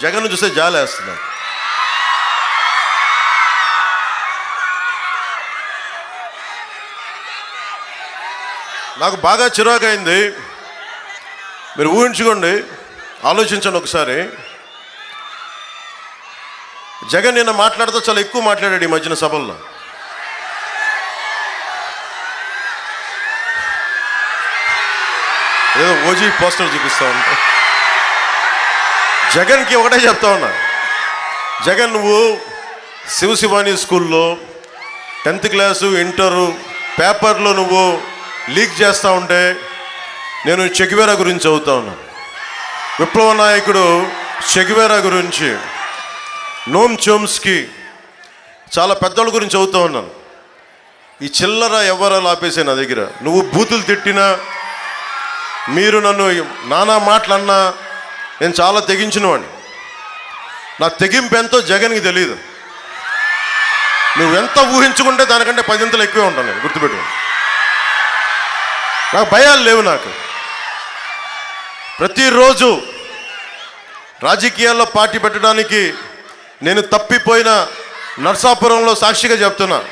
జగన్ చూస్తే జాలేస్తున్నాను నాకు బాగా చిరాకైంది. మీరు ఊహించుకోండి ఆలోచించండి ఒకసారి. జగన్ నిన్న మాట్లాడితే చాలా ఎక్కువ మాట్లాడాడు ఈ మధ్యన సభల్లో. ఏదో ఓజీ పోస్టర్ చూపిస్తా ఉంటా. జగన్కి ఒకటే చెప్తా ఉన్నా. జగన్ నువ్వు శివశివాని స్కూల్లో టెన్త్ క్లాసు ఇంటరు పేపర్లో నువ్వు లీక్ చేస్తూ ఉంటే నేను చెగివేరా గురించి చదువుతా ఉన్నాను విప్లవ నాయకుడు చెగివేరా గురించి నోమ్ చోమ్స్కి చాలా పెద్దోళ్ళ గురించి చదువుతూ ఉన్నాను ఈ చిల్లర ఎవరాలు ఆపేసే నా దగ్గర. నువ్వు బూతులు తిట్టినా మీరు నన్ను నానా మాటలన్నా నేను చాలా తెగించినవాడిని నా తెగింపు ఎంతో జగన్కి తెలియదు నువ్వెంత ఊహించుకుంటే దానికంటే పదింతలు ఎక్కువే ఉంటాను నేను గుర్తుపెట్టు నాకు భయాలు లేవు నాకు. ప్రతిరోజు రాజకీయాల్లో పార్టీ పెట్టడానికి నేను తప్పిపోయిన నర్సాపురంలో సాక్షిగా చెప్తున్నా.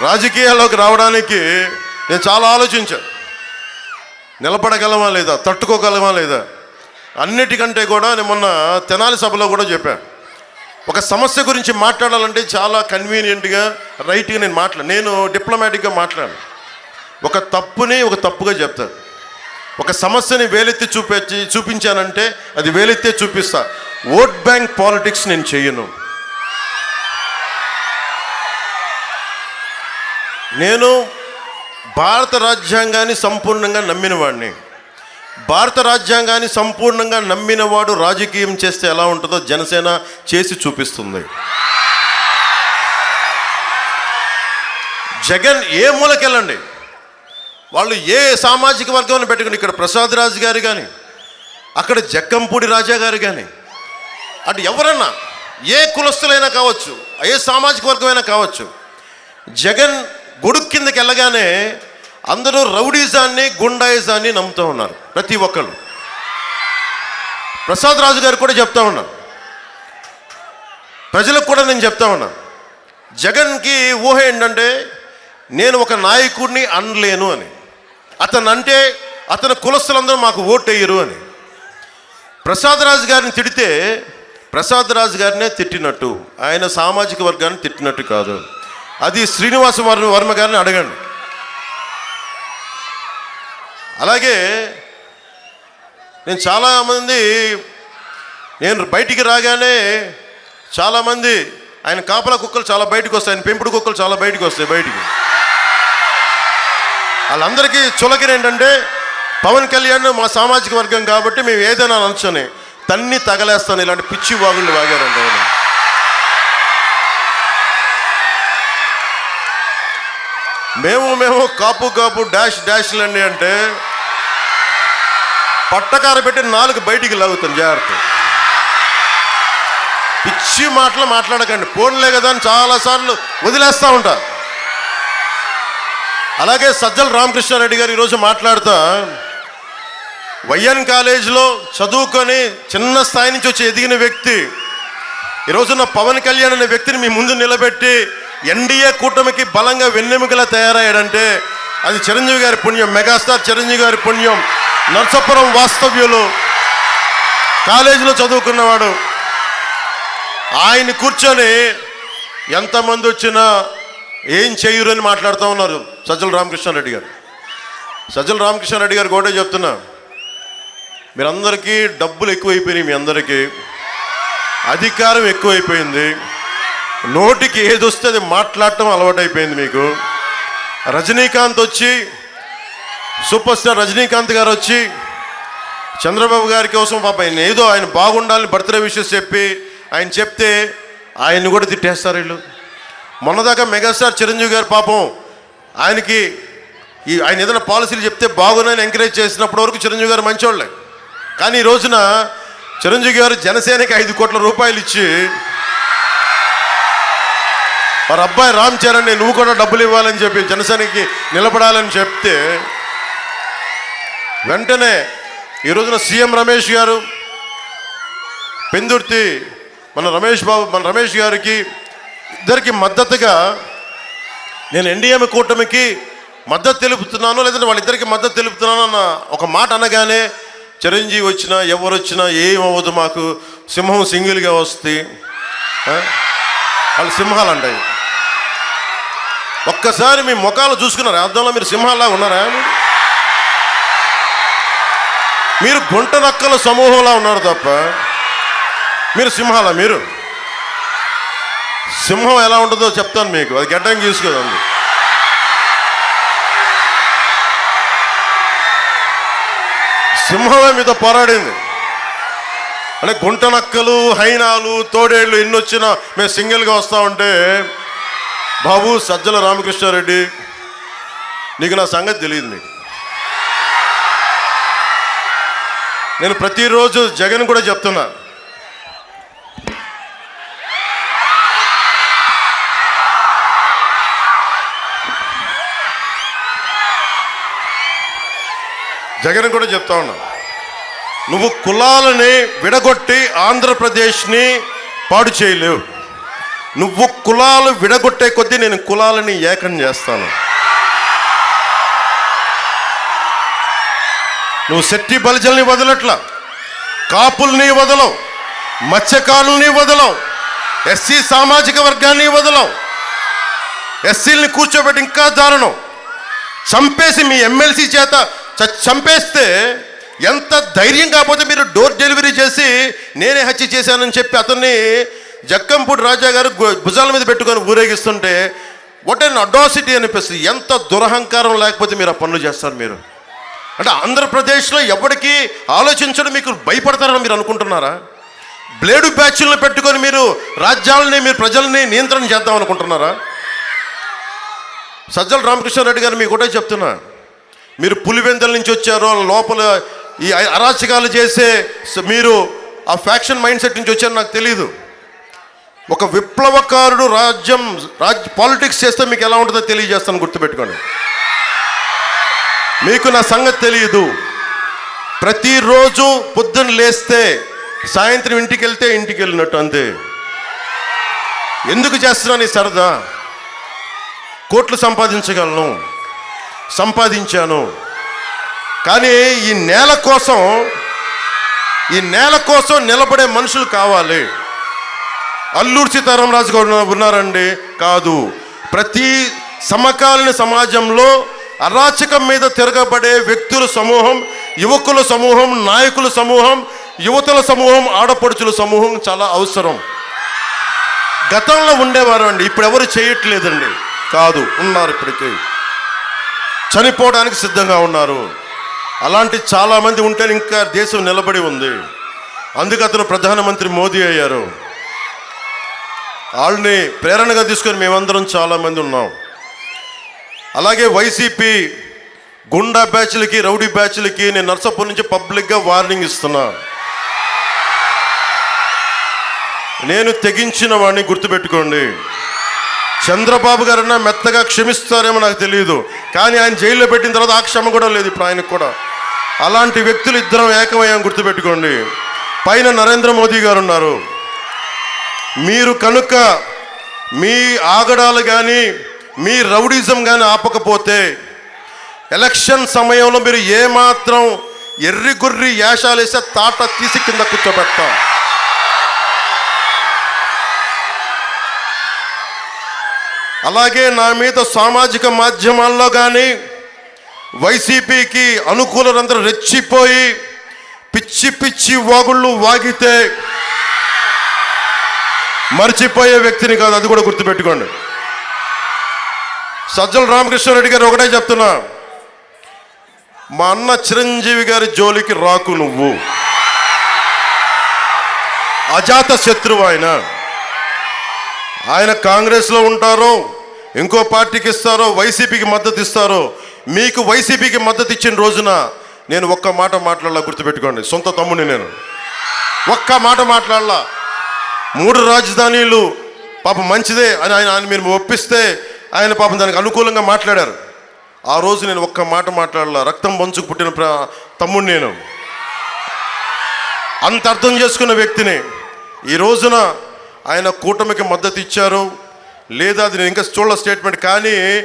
రాజకీయాల్లోకి రావడానికి నేను చాలా ఆలోచించాను. నిలబడగలమా లేదా? తట్టుకోగలమా లేదా? అన్నిటికంటే కూడా నేను మొన్న తెనాలి సభలో కూడా చెప్పాను ఒక సమస్య గురించి మాట్లాడాలంటే చాలా కన్వీనియంట్గా రైట్గా నేను మాట్లా నేను డిప్లొమాటిక్గా మాట్లాడాను. ఒక తప్పుని ఒక తప్పుగా చెప్తాను ఒక సమస్యని వేలెత్తి చూపించి చూపించానంటే అది వేలెత్తే చూపిస్తా. ఓట్ బ్యాంక్ పాలిటిక్స్ నేను చేయను నేను భారత రాజ్యాంగాన్ని సంపూర్ణంగా నమ్మిన వాడిని భారత రాజ్యాంగాన్ని సంపూర్ణంగా నమ్మినవాడు రాజకీయం చేస్తే ఎలా ఉంటుందో జనసేన చేసి చూపిస్తుంది. జగన్ ఏ మూలకెళ్ళండి? వాళ్ళు ఏ సామాజిక వర్గాన్ని పెట్టుకుని ఇక్కడ ప్రసాద్ రాజు గారు కానీ అక్కడ జక్కంపూడి రాజా గారు కానీ అటు ఎవరన్నా ఏ కులస్తులైనా కావచ్చు ఏ సామాజిక వర్గమైనా కావచ్చు జగన్ గొడుగు కిందకి వెళ్ళగానే అందరూ రౌడీజాన్ని గుండాయిజాన్ని నమ్ముతూ ఉన్నారు ప్రతి ఒక్కళ్ళు. ప్రసాద్ రాజు గారు కూడా చెప్తా ఉన్నారు. ప్రజలకు కూడా నేను చెప్తా ఉన్నాను. జగన్కి ఊహ ఏంటంటే నేను ఒక నాయకుడిని అనలేను అని. అతను అంటే అతని కులస్తులందరూ మాకు ఓటు వేయరు అని. ప్రసాద్ రాజు గారిని తిడితే ప్రసాద్ రాజు గారినే తిట్టినట్టు ఆయన సామాజిక వర్గాన్ని తిట్టినట్టు కాదు. అది శ్రీనివాస వర్మ వర్మ గారిని అడగండి. అలాగే నేను చాలామంది నేను బయటికి రాగానే చాలామంది ఆయన కాపల కుక్కలు చాలా బయటకు వస్తాయి ఆయన పెంపుడు కుక్కలు చాలా బయటకు వస్తాయి బయటికి. వాళ్ళందరికీ చులకన ఏంటంటే పవన్ కళ్యాణ్ మా సామాజిక వర్గం కాబట్టి మేము ఏదైనా అనొచ్చని తన్ని తగలేస్తాను ఇలాంటి పిచ్చి వాగుళ్ళు వాగారంటే మేము మేము కాపు కాపు డాష్ డాష్లండి అంటే పట్టకార పెట్టి నాలుగు బయటికి లాగుతాం జాగ్రత్త. పిచ్చి మాటలు మాట్లాడకండి. ఫోన్లే కదా అని చాలాసార్లు వదిలేస్తూ ఉంటా. అలాగే సజ్జల రామకృష్ణారెడ్డి గారు ఈరోజు మాట్లాడుతా వైఎన్ కాలేజీలో చదువుకొని చిన్న స్థాయి నుంచి వచ్చి ఎదిగిన వ్యక్తి ఈరోజున పవన్ కళ్యాణ్ అనే వ్యక్తిని మీ ముందు నిలబెట్టి ఎన్డీఏ కూటమికి బలంగా వెన్నెముకలా తయారయ్యాడంటే అది చిరంజీవి గారి పుణ్యం మెగాస్టార్ చిరంజీవి గారి పుణ్యం నర్సాపురం వాస్తవ్యులు కాలేజీలో చదువుకున్నవాడు. ఆయన కూర్చొని ఎంతమంది వచ్చినా ఏం చేయరు అని మాట్లాడుతూ ఉన్నారు సజ్జల రామకృష్ణారెడ్డి గారు. సజ్జల రామకృష్ణారెడ్డి గారు కూడా చెప్తున్నా మీరందరికీ డబ్బులు ఎక్కువైపోయినాయి మీ అందరికీ అధికారం ఎక్కువైపోయింది. నోటికి ఏది వస్తే అది మాట్లాడటం అలవాటైపోయింది మీకు. రజనీకాంత్ వచ్చి సూపర్ స్టార్ రజనీకాంత్ గారు వచ్చి చంద్రబాబు గారి కోసం పాప ఆయన ఏదో ఆయన బాగుండాలని బర్త్డే విషయం చెప్పి ఆయన చెప్తే ఆయన్ని కూడా తిట్టేస్తారు వీళ్ళు. మొన్నదాకా మెగాస్టార్ చిరంజీవి గారు పాపం ఆయనకి ఈ ఆయన ఏదైనా పాలసీలు చెప్తే బాగున్నాయని ఎంకరేజ్ చేసినప్పటి వరకు చిరంజీవి గారు మంచోళ్ళే. కానీ ఈ రోజున చిరంజీవి గారు జనసేనకి ఐదు కోట్ల రూపాయలు ఇచ్చి వారి అబ్బాయి రామ్ చరణ్ నువ్వు కూడా డబ్బులు ఇవ్వాలని చెప్పి జనసేనకి నిలబడాలని చెప్తే వెంటనే ఈ రోజున సీఎం రమేష్ గారు పెందుర్తి మన రమేష్ బాబు మన రమేష్ గారికి ఇద్దరికి మద్దతుగా నేను ఎన్డీఎం కూటమికి మద్దతు తెలుపుతున్నాను లేదంటే వాళ్ళిద్దరికి మద్దతు తెలుపుతున్నాను అన్న ఒక మాట అనగానే చిరంజీవి వచ్చినా ఎవరు వచ్చినా ఏమవ్వదు మాకు. సింహం సింగిల్గా వస్తే వాళ్ళు సింహాలు అంటాయి ఒక్కసారి మీ ముఖాలు చూసుకున్నారు? అర్థంలో మీరు సింహాల్లా ఉన్నారా? మీరు గుంట నక్కల సమూహంలా ఉన్నారు తప్ప మీరు సింహాల? మీరు సింహం ఎలా ఉంటుందో చెప్తాను మీకు. అది గడ్డం గీసుకోదండి సింహమే మీతో పోరాడింది. అంటే గుంట నక్కలు హైనాలు తోడేళ్ళు ఎన్ని వచ్చినా మేము సింగిల్గా వస్తూ ఉంటే బాబు సజ్జల రామకృష్ణారెడ్డి నీకు నా సంగతి తెలియదు నీకు. నేను ప్రతిరోజు జగన్ కూడా చెప్తున్నా. జగన్ కూడా చెప్తా ఉన్నా. నువ్వు కులాలని విడగొట్టి ఆంధ్రప్రదేశ్ని పాడు చేయలేవు. నువ్వు కులాలు విడగొట్టే కొద్దీ నేను కులాలని ఏకం చేస్తాను. నువ్వు శెట్టి బలిజల్ని వదలట్లా కాపుల్ని వదలవు మత్స్యకారుల్ని వదలవు ఎస్సీ సామాజిక వర్గాన్ని వదలవు. ఎస్సీల్ని కూర్చోబెట్టి ఇంకా దారుణం. చంపేసి మీ ఎమ్మెల్సీ చేత చంపేస్తే ఎంత ధైర్యం కాకపోతే మీరు డోర్ డెలివరీ చేసి నేనే హత్య చేశానని చెప్పి అతన్ని జక్కంపూడి రాజా గారు గు- భుజాల మీద పెట్టుకొని ఊరేగిస్తుంటే వాట్ అండ్ అడాసిటీ అనిపిస్తుంది. ఎంత దురహంకారం లేకపోతే మీరు ఆ పనులు చేస్తారు మీరు? అంటే ఆంధ్రప్రదేశ్లో ఎవరికి ఆలోచించడం మీకు భయపడతారని మీరు అనుకుంటున్నారా? బ్లేడు బ్యాచ్లను పెట్టుకొని మీరు రాజ్యాలని మీరు ప్రజల్ని నియంత్రణ చేద్దాం అనుకుంటున్నారా? సజ్జల రామకృష్ణారెడ్డి గారు మీకు కూడా చెప్తున్నా. మీరు పులివెందల నుంచి వచ్చారో లోపల ఈ అరాచకాలు చేసే మీరు ఆ ఫ్యాక్షన్ మైండ్ సెట్ నుంచి వచ్చారో నాకు తెలియదు ఒక విప్లవకారుడు రాజ్యం రాజ్ పాలిటిక్స్ చేస్తే మీకు ఎలా ఉంటుందో తెలియజేస్తాను గుర్తుపెట్టుకోండి. మీకు నా సంగతి తెలియదు. ప్రతిరోజు పొద్దున్న లేస్తే సాయంత్రం ఇంటికి వెళ్తే ఇంటికి వెళ్ళినట్టు అంతే. ఎందుకు చేస్తున్నాను ఈ సరదా? కోట్లు సంపాదించగలను. సంపాదించాను. కానీ ఈ నేల కోసం ఈ నేల కోసం నిలబడే మనుషులు కావాలి. అల్లూరు సీతారామరాజు గారు ఉన్నారండి? కాదు. ప్రతి సమకాలీన సమాజంలో అరాచకం మీద తిరగబడే వ్యక్తుల సమూహం యువకుల సమూహం నాయకుల సమూహం యువతుల సమూహం ఆడపడుచుల సమూహం చాలా అవసరం. గతంలో ఉండేవారు అండి ఇప్పుడు ఎవరు చేయట్లేదండి. కాదు ఉన్నారు ఇప్పటికీ. చనిపోవడానికి సిద్ధంగా ఉన్నారు. అలాంటి చాలామంది ఉంటే ఇంకా దేశం నిలబడి ఉంది. అందుకు అతను ప్రధానమంత్రి మోదీ అయ్యారు. వాళ్ళని ప్రేరణగా తీసుకొని మేమందరం చాలామంది ఉన్నాం. అలాగే వైసీపీ గుండా బ్యాచ్లకి రౌడీ బ్యాచ్లకి నేను నర్సపూర్ నుంచి పబ్లిక్గా వార్నింగ్ ఇస్తున్నా. నేను తెగించిన వాడిని గుర్తుపెట్టుకోండి. చంద్రబాబు గారన్నా మెత్తగా క్షమిస్తారేమో నాకు తెలియదు. కానీ ఆయన జైల్లో పెట్టిన తర్వాత ఆ క్షమ కూడా లేదు ఇప్పుడు ఆయనకు కూడా. అలాంటి వ్యక్తులు ఇద్దరం ఏకమయ్యాం గుర్తుపెట్టుకోండి. పైన నరేంద్ర మోదీ గారు ఉన్నారు. మీరు కనుక మీ ఆగడాలు కానీ మీ రౌడిజం కానీ ఆపకపోతే ఎలక్షన్ సమయంలో మీరు ఏమాత్రం ఎర్రి గుర్రి యాషాలు వేస్తే తాట తీసి కింద కూర్చోబెడతాం. అలాగే నా మీద సామాజిక మాధ్యమాల్లో కానీ వైసీపీకి అనుకూలందరూ రెచ్చిపోయి పిచ్చి పిచ్చి వాగుళ్ళు వాగితే మర్చిపోయే వ్యక్తిని కాదు అది కూడా గుర్తుపెట్టుకోండి. సజ్జల రామకృష్ణారెడ్డి గారు ఒకటే చెప్తున్నా. మా అన్న చిరంజీవి గారి జోలికి రాకు నువ్వు. అజాత శత్రువు ఆయన. ఆయన కాంగ్రెస్లో ఉంటారో ఇంకో పార్టీకి ఇస్తారో వైసీపీకి మద్దతు ఇస్తారో మీకు వైసీపీకి మద్దతు ఇచ్చిన రోజున నేను ఒక్క మాట మాట్లాడాల గుర్తుపెట్టుకోండి. సొంత తమ్ముడిని నేను. ఒక్క మాట మాట్లాడాలా. మూడు రాజధానీలు పాపం మంచిదే అని ఆయన ఆయన మీరు ఒప్పిస్తే ఆయన పాపం దానికి అనుకూలంగా మాట్లాడారు. ఆ రోజు నేను ఒక్క మాట మాట్లాడాల. రక్తం పంచుకు పుట్టిన ప్ర- తమ్ముడు నేను. అంత అర్థం చేసుకున్న వ్యక్తిని. ఈ రోజున ఆయన కూటమికి మద్దతు ఇచ్చారు. లేదా అది నేను ఇంకా చూడ స్టేట్మెంట్ కానీ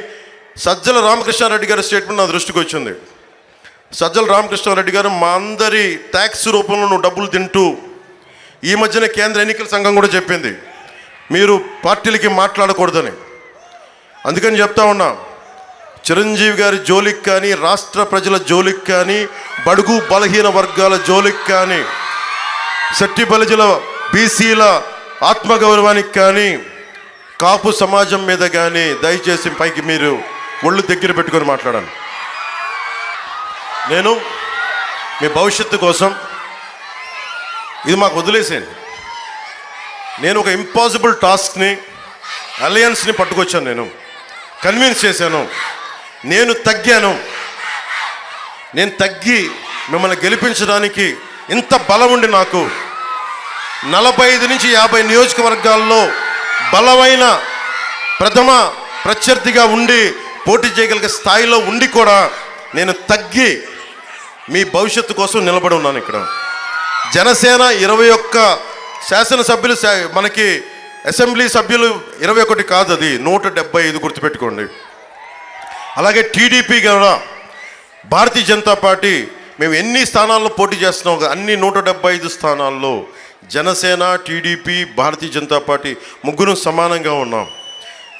సజ్జల రామకృష్ణారెడ్డి గారి స్టేట్మెంట్ నా దృష్టికి వచ్చింది. సజ్జల రామకృష్ణారెడ్డి గారు మా అందరి ట్యాక్స్ రూపంలో నువ్వు డబ్బులు తింటూ ఈ మధ్యన కేంద్ర ఎన్నికల సంఘం కూడా చెప్పింది మీరు పార్టీలకి మాట్లాడకూడదని. అందుకని చెప్తా ఉన్నా చిరంజీవి గారి జోలికి కానీ రాష్ట్ర ప్రజల జోలికి కానీ బడుగు బలహీన వర్గాల జోలికి కానీ శట్టి బలిజల బీసీల ఆత్మగౌరవానికి కానీ కాపు సమాజం మీద కానీ దయచేసి పైకి మీరు ఒళ్ళు దగ్గర పెట్టుకొని మాట్లాడాలి నేను మీ భవిష్యత్తు కోసం ఇది మాకు వదిలేసేయండి. నేను ఒక ఇంపాసిబుల్ టాస్క్ని అలయన్స్ని పట్టుకొచ్చాను నేను. కన్విన్స్ చేశాను. నేను తగ్గాను. నేను తగ్గి మిమ్మల్ని గెలిపించడానికి ఇంత బలం ఉండి నాకు నలభై ఐదు నుంచి యాభై నియోజకవర్గాల్లో బలమైన ప్రథమ ప్రత్యర్థిగా ఉండి పోటీ చేయగలిగే స్థాయిలో ఉండి కూడా నేను తగ్గి మీ భవిష్యత్తు కోసం నిలబడి ఉన్నాను ఇక్కడ. జనసేన ఇరవై ఒక్క శాసనసభ్యులు మనకి అసెంబ్లీ సభ్యులు ఇరవై ఒకటి కాదు అది. నూట డెబ్బై ఐదు గుర్తుపెట్టుకోండి. అలాగే టీడీపీ కూడా భారతీయ జనతా పార్టీ మేము ఎన్ని స్థానాల్లో పోటీ చేస్తున్నాం? అన్ని నూట డెబ్బై ఐదు స్థానాల్లో జనసేన టీడీపీ భారతీయ జనతా పార్టీ ముగ్గురు సమానంగా ఉన్నాం.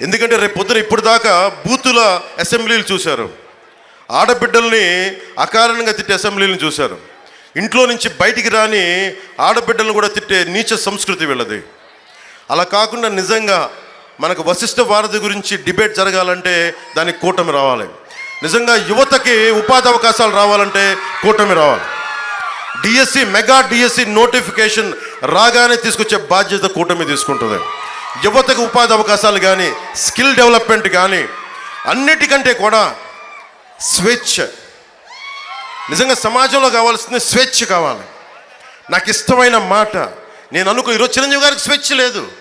ఎందుకంటే రేపు పొద్దున ఇప్పుడు దాకా బూతుల అసెంబ్లీలు చూశారు. ఆడబిడ్డల్ని అకారణంగా తిట్టే అసెంబ్లీలను చూశారు. ఇంట్లో నుంచి బయటికి రాని ఆడబిడ్డలను కూడా తిట్టే నీచ సంస్కృతి వీళ్ళది. అలా కాకుండా నిజంగా మనకు వశిష్ఠ భారతి గురించి డిబేట్ జరగాలంటే దానికి కూటమి రావాలి. నిజంగా యువతకి ఉపాధి అవకాశాలు రావాలంటే కూటమి రావాలి. డిఎస్సి మెగా డిఎస్సి నోటిఫికేషన్ రాగానే తీసుకొచ్చే బాధ్యత కూటమి తీసుకుంటుంది. యువతకు ఉపాధి అవకాశాలు కానీ స్కిల్ డెవలప్మెంట్ కానీ అన్నిటికంటే కూడా స్వేచ్ఛ. నిజంగా సమాజంలో కావాల్సింది స్వేచ్ఛ కావాలి. నాకు ఇష్టమైన మాట నేను అనుకో ఈరోజు చిరంజీవి గారికి స్వేచ్ఛ లేదు.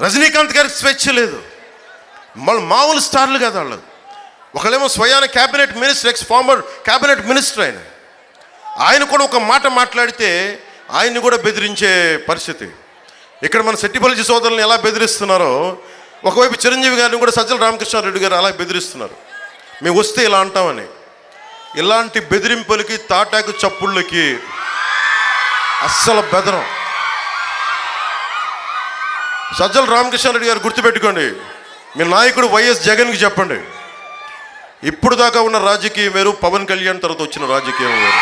రజనీకాంత్ గారికి స్వేచ్ఛ లేదు. మళ్ళీ మామూలు స్టార్లు కదా వాళ్ళు. ఒకళ్ళేమో స్వయాన cabinet minister ex former cabinet minister ఆయన. ఆయన కూడా ఒక మాట మాట్లాడితే ఆయన్ని కూడా బెదిరించే పరిస్థితి. ఇక్కడ మన శెట్టిపల్లి సోదరులను ఎలా బెదిరిస్తున్నారో ఒకవైపు చిరంజీవి గారిని కూడా సజ్జల రామకృష్ణారెడ్డి గారు అలా బెదిరిస్తున్నారు. మేము వస్తే ఇలా అంటామని. ఇలాంటి బెదిరింపులకి తాటాకు చప్పుళ్ళకి అస్సలు బెదరం. సజ్జల రామకృష్ణారెడ్డి గారు గుర్తుపెట్టుకోండి. మీ నాయకుడు వైఎస్ జగన్కి చెప్పండి. ఇప్పుడు దాకా ఉన్న రాజకీయం వేరు పవన్ కళ్యాణ్ తర్వాత వచ్చిన రాజకీయం వేరు.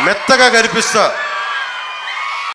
మెత్తగా కనిపిస్తా.